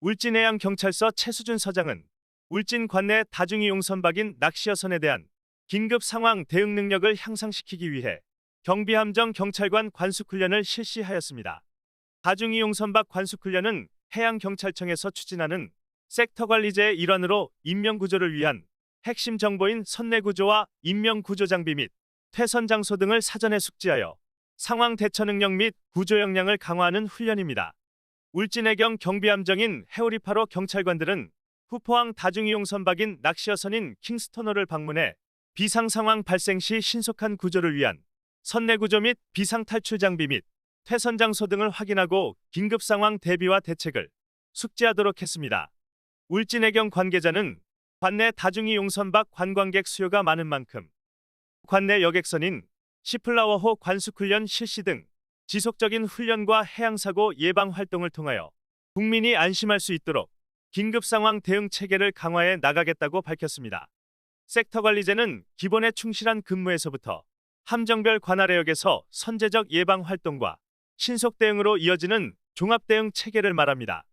울진해양 경찰서 최수준 서장은 울진 관내 다중이용 선박인 낚시여선에 대한 긴급 상황 대응 능력을 향상시키기 위해 경비함정 경찰관 관숙훈련을 실시하였습니다. 다중이용 선박 관숙훈련은 해양경찰청에서 추진하는 섹터 관리제의 일환으로 인명구조를 위한 핵심 정보인 선내구조와 인명구조 장비 및 퇴선 장소 등을 사전에 숙지하여 상황 대처 능력 및 구조 역량을 강화하는 훈련입니다. 울진해경 경비함정인 해오리파로 경찰관들은 후포항 다중이용 선박인 낚시여선인 킹스토너를 방문해 비상 상황 발생 시 신속한 구조를 위한 선내 구조 및 비상 탈출 장비 및 퇴선 장소 등을 확인하고 긴급 상황 대비와 대책을 숙지하도록 했습니다. 울진해경 관계자는 관내 다중이용 선박 관광객 수요가 많은 만큼 관내 여객선인 시플라워호 관숙훈련 실시 등 지속적인 훈련과 해양사고 예방 활동을 통하여 국민이 안심할 수 있도록 긴급 상황 대응 체계를 강화해 나가겠다고 밝혔습니다. 섹터 관리제는 기본에 충실한 근무에서부터 함정별 관할해역에서 선제적 예방 활동과 신속 대응으로 이어지는 종합 대응 체계를 말합니다.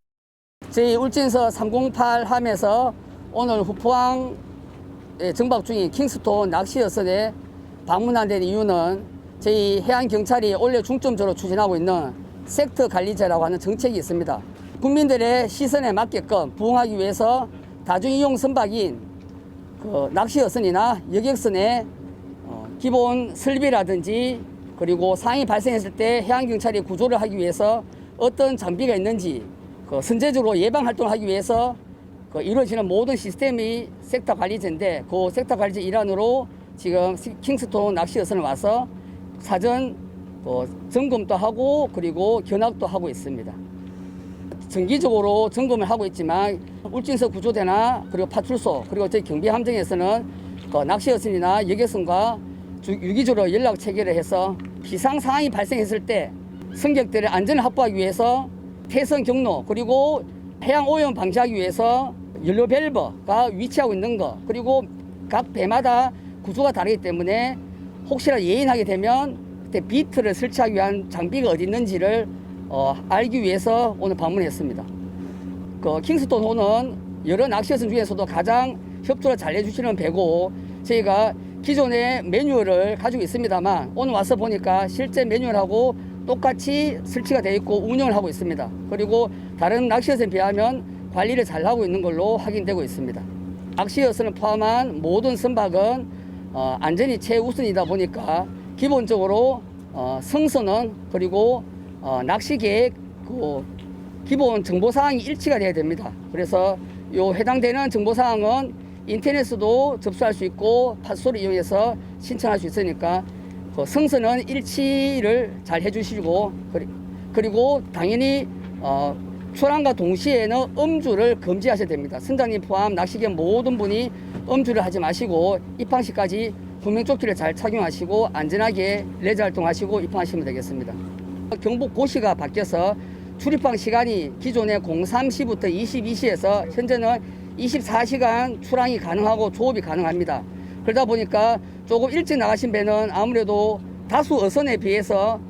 저희 울진서 308 함에서 오늘 후포항에 정박 중인 킹스톤 낚시여선에 방문한 데 이유는 저희 해양경찰이 올해 중점적으로 추진하고 있는 섹터 관리제라고 하는 정책이 있습니다. 국민들의 시선에 맞게끔 부응하기 위해서 다중이용 선박인 그 낚시여선이나 여객선의 어, 기본 설비라든지 그리고 상황이 발생했을 때 해양경찰이 구조를 하기 위해서 어떤 장비가 있는지 그 선제적으로 예방 활동을 하기 위해서 그 이루어지는 모든 시스템이 섹터 관리제인데 그 섹터 관리제 일환으로 지금 시- 킹스톤 낚시여선을 와서 사전 그 점검도 하고 그리고 견학도 하고 있습니다. 정기적으로 점검을 하고 있지만 울진서 구조대나 그리고 파출소 그리고 저희 경비 함정에서는 그 낚시여선이나 여객선과 주- 유기적으로 연락 체계를 해서 비상 상황이 발생했을 때 승객들의 안전을 확보하기 위해서 태선 경로 그리고 해양 오염 방지하기 위해서 연료 밸브가 위치하고 있는 거 그리고 각 배마다 구조가 다르기 때문에 혹시나 예인하게 되면 그때 비트를 설치하기 위한 장비가 어디 있는지를 어, 알기 위해서 오늘 방문했습니다. 그 킹스톤 호는 여러 낚시여선 중에서도 가장 협조를 잘 해주시는 배고 저희가 기존의 매뉴얼을 가지고 있습니다만 오늘 와서 보니까 실제 매뉴얼하고 똑같이 설치가 되어 있고 운영을 하고 있습니다. 그리고 다른 낚시여선에 비하면 관리를 잘 하고 있는 걸로 확인되고 있습니다. 낚시여선을 포함한 모든 선박은 어, 안전이 최우선이다 보니까 기본적으로 어, 성선은 그리고 어, 낚시 계획 그 기본 정보 사항이 일치가 돼야 됩니다. 그래서 요 해당되는 정보 사항은 인터넷으로 접수할 수 있고 파스를 이용해서 신청할 수 있으니까 그 성선은 일치를 잘 해주시고 그리- 그리고 당연히 어, 출항과 동시에는 음주를 금지하셔야 됩니다. 선장님 포함 낚시견 모든 분이 음주를 하지 마시고 입항 시까지 구명조끼를 잘 착용하시고 안전하게 레저 활동하시고 입항하시면 되겠습니다. 경북 고시가 바뀌어서 출입항 시간이 기존의 03시부터 22시에서 현재는 24시간 출항이 가능하고 조업이 가능합니다. 그러다 보니까 조금 일찍 나가신 배는 아무래도 다수 어선에 비해서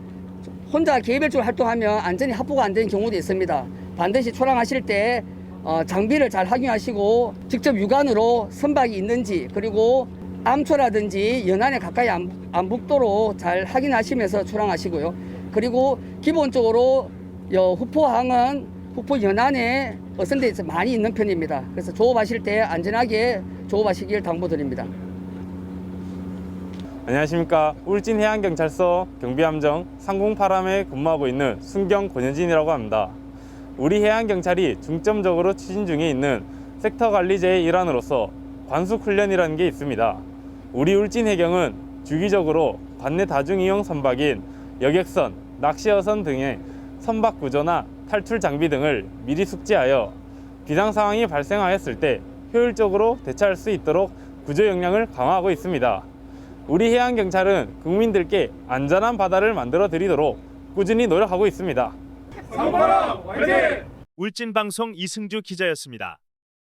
혼자 개별적으로 활동하면 안전이 확보가 안 되는 경우도 있습니다. 반드시 출항하실 때 어, 장비를 잘 확인하시고 직접 육안으로 선박이 있는지 그리고 암초라든지 연안에 가까이 안, 안 붙도록 잘 확인하시면서 출항하시고요. 그리고 기본적으로 여 후포항은 후포 연안에 어선들이 많이 있는 편입니다. 그래서 조업하실 때 안전하게 조업하시길 당부드립니다. 안녕하십니까 울진해양경찰서 경비함정 상공파람에 근무하고 있는 순경 권현진이라고 합니다. 우리 해양경찰이 중점적으로 추진 중에 있는 섹터 관리제의 일환으로서 관숙훈련이라는 게 있습니다. 우리 울진해경은 주기적으로 관내 다중이용 선박인 여객선, 낚시여선 등의 선박 구조나 탈출 장비 등을 미리 숙지하여 비상 상황이 발생하였을 때 효율적으로 대처할 수 있도록 구조 역량을 강화하고 있습니다. 우리 해양경찰은 국민들께 안전한 바다를 만들어 드리도록 꾸준히 노력하고 있습니다. 울진방송 이승주 기자였습니다.